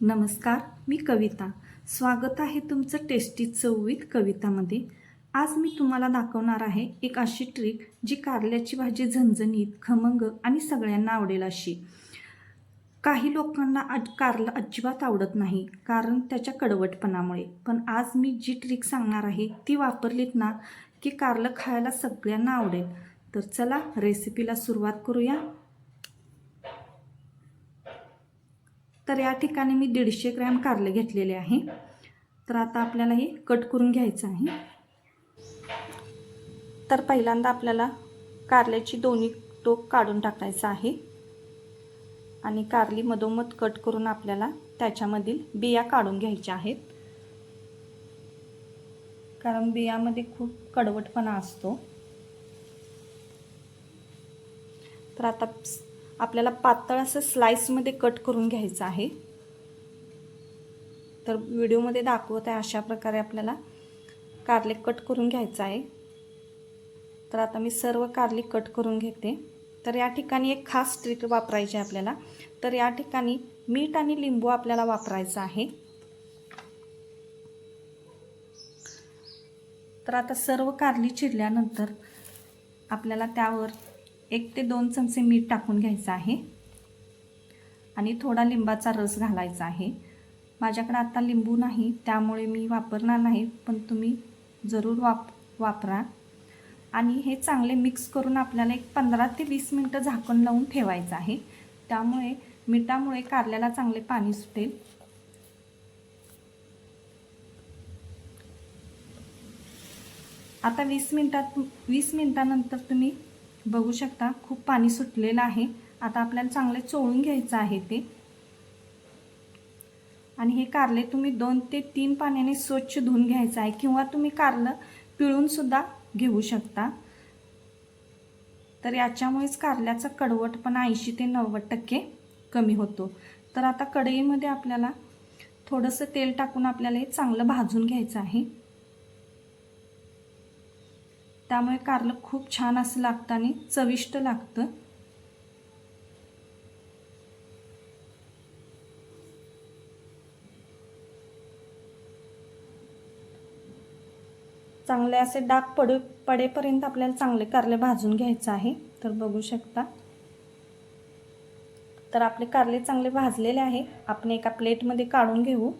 नमस्कार मी कविता. स्वागत आहे तुमचं टेस्टी चवीत कवितामध्ये. आज मी तुम्हाला दाखवणार आहे एक अशी ट्रिक जी कारल्याची भाजी झणझणीत खमंग आणि सगळ्यांना आवडेल अशी. काही लोकांना अज कारलं अजिबात आवडत नाही कारण त्याच्या कडवटपणामुळे. पण आज मी जी ट्रिक सांगणार आहे ती वापरलीत ना की कारलं खायला सगळ्यांना आवडेल. तर चला रेसिपीला सुरुवात करूया. तर या ठिकाणी मी दीडशे ग्रॅम कारले घेतलेले आहे. तर आता आपल्याला हे कट करून घ्यायचं आहे. तर पहिल्यांदा आपल्याला कारल्याची दोन्ही टोक काढून टाकायचं आहे. आणि कारली मधोमध कट करून आपल्याला त्याच्यामधील बिया काढून घ्यायच्या आहेत. कारण बियामध्ये खूप कडवटपणा असतो. तर आता आपल्याला पातळ असं स्लाईसमध्ये कट करून घ्यायचं आहे. तर व्हिडिओमध्ये दाखवत आहे अशा प्रकारे आपल्याला कारले कट करून घ्यायचं आहे. तर आता मी सर्व कारली कट करून घेते. तर या ठिकाणी एक खास ट्रिक वापरायची आहे आपल्याला. तर या ठिकाणी मीठ आणि लिंबू आपल्याला वापरायचं आहे. तर आता सर्व कारली चिरल्यानंतर आपल्याला त्यावर एक ते दोन चमचे मीठ टाकून घ्यायचं आहे. आणि थोडा लिंबाचा रस घालायचा आहे. माझ्याकडे आता लिंबू नाही त्यामुळे मी वापरणार नाही पण तुम्ही जरूर वाप वापरा. आणि हे चांगले मिक्स करून आपल्याला एक पंधरा ते वीस मिनटं झाकण लावून ठेवायचं आहे. त्यामुळे मिठामुळे कारल्याला चांगले पाणी सुटेल. आता वीस मिनटात वीस मिनटानंतर तुम्ही बघू शकता खूप पाणी सुटलेलं आहे. आता आपल्याला चांगले चोळून घ्यायचं आहे ते. आणि हे कारले तुम्ही दोन ते तीन पाण्याने स्वच्छ धुवून घ्यायचं आहे किंवा तुम्ही कारलं पिळूनसुद्धा घेऊ शकता. तर याच्यामुळेच कारल्याचा कडवटपणा ऐंशी ते नव्वद टक्के कमी होतो. तर आता कढईमध्ये आपल्याला थोडंसं तेल टाकून आपल्याला हे चांगलं भाजून घ्यायचं आहे. त्यामुळे कारलं खूप छान असं लागतं आणि चविष्ट लागतं. चांगले असे डाग पडू पडेपर्यंत आपल्याला चांगले कारले भाजून घ्यायचं आहे. तर बघू शकता. तर आपले कारले चांगले भाजलेले आहे. आपण एका प्लेटमध्ये काढून घेऊ.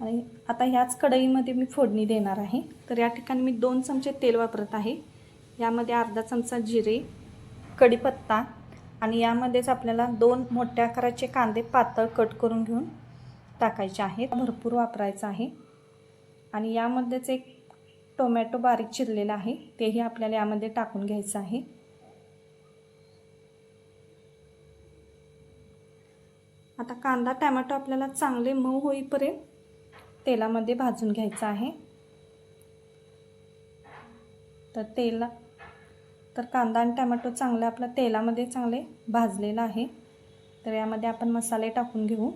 आणि आता ह्याच कढईमध्ये मी फोडणी देणार आहे. तर या ठिकाणी मी दोन चमचे तेल वापरत आहे. यामध्ये अर्धा चमचा जिरे कढीपत्ता आणि यामध्येच आपल्याला दोन मोठ्या आकाराचे कांदे पातळ कट करून घेऊन टाकायचे आहेत. भरपूर वापरायचं आहे. आणि यामध्येच एक टोमॅटो बारीक चिरलेला आहे. तेही आपल्याला यामध्ये टाकून घ्यायचं आहे. आता कांदा टॅमॅटो आपल्याला चांगले मऊ होईपर्यंत तेलामध्ये भाजून घ्यायचं आहे. तर तेला तर कांदा आणि टॅमॅटो चांगलं आपलं तेलामध्ये चांगले भाजलेलं आहे. तर यामध्ये आपण मसाले टाकून घेऊ.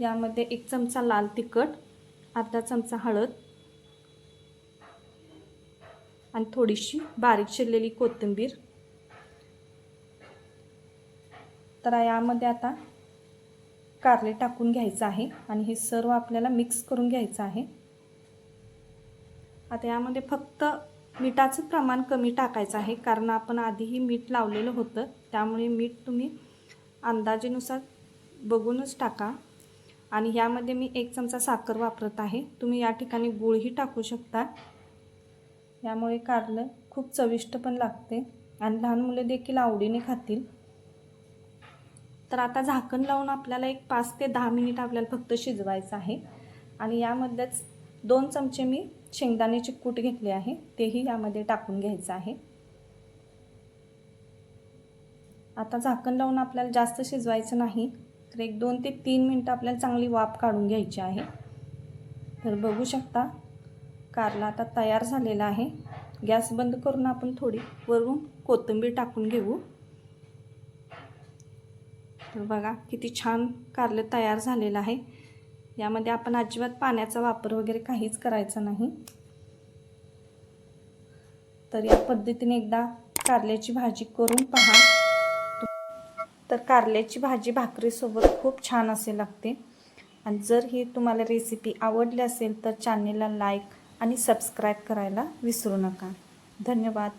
यामध्ये एक चमचा लाल तिखट अर्धा चमचा हळद आणि थोडीशी बारीक चिरलेली कोथिंबीर. तर यामध्ये आता कारले टाकून घ्यायचं आहे आणि हे सर्व आपल्याला मिक्स करून घ्यायचं आहे. आता यामध्ये फक्त मिठाचं प्रमाण कमी टाकायचं आहे कारण आपण आधीही मीठ लावलेलं होतं. त्यामुळे मीठ तुम्ही अंदाजेनुसार बघूनच टाका. आणि यामध्ये मी एक चमचा साखर वापरत आहे. तुम्ही या ठिकाणी गुळही टाकू शकता. यामुळे कारलं खूप चविष्ट पण लागते. आणि लहान मुले देखील आवडीने खातील. तर आता झाकण लावून आपल्याला एक पाच ते दहा मिनिट आपल्याला फक्त शिजवायचं आहे. आणि यामध्येच दोन चमचे मी शेंगदाण्याचे कूट घेतले आहे. तेही यामध्ये टाकून घ्यायचं आहे. आता झाकण लावून आपल्याला जास्त शिजवायचं नाही. तर एक दोन ते तीन मिनटं आपल्याला चांगली वाफ काढून घ्यायची आहे. तर बघू शकता कारला आता तयार झालेला आहे. गॅस बंद करून आपण थोडी वरून कोथिंबीर टाकून घेऊ. बघा किती छान कारलं तयार झालेलं आहे. यामध्ये आपण अजिबात पाण्याचा वापर वगैरे काहीच करायचा नाही. तर या पद्धतीने एकदा कारल्याची भाजी करून पहा. तर कारल्याची भाजी भाकरीसोबत खूप छान असे लागते. आणि जर ही तुम्हाला रेसिपी आवडली असेल तर चॅनेलला लाईक आणि सबस्क्राईब करायला विसरू नका. धन्यवाद.